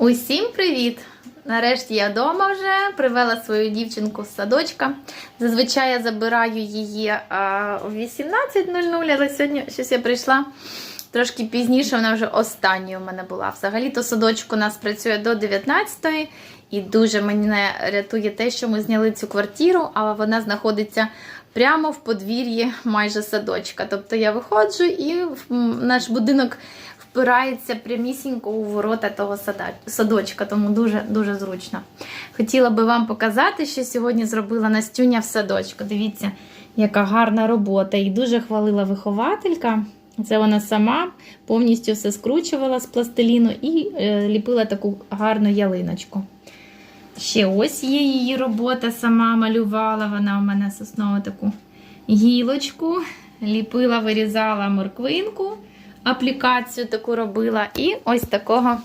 Усім привіт! Нарешті я вдома вже привела свою дівчинку з садочка. Зазвичай я забираю її в о 18.00, але сьогодні щось я прийшла трошки пізніше, вона вже останньою в мене була. Взагалі-то садочок у нас працює до 19.00 і дуже мене рятує те, що ми зняли цю квартиру, але вона знаходиться прямо в подвір'ї майже садочка. Тобто я виходжу і наш будинок впирається прямісінько у ворота того садочка, тому дуже дуже зручно. Хотіла би вам показати, що сьогодні зробила Настюня в садочку. Дивіться, яка гарна робота. І дуже хвалила вихователька. Це вона сама повністю все скручувала з пластиліну і е, ліпила таку гарну ялиночку. Ще ось є її робота, сама малювала. Вона у мене соснову таку гілочку, ліпила, вирізала морквинку, аплікацію таку робила. І ось такого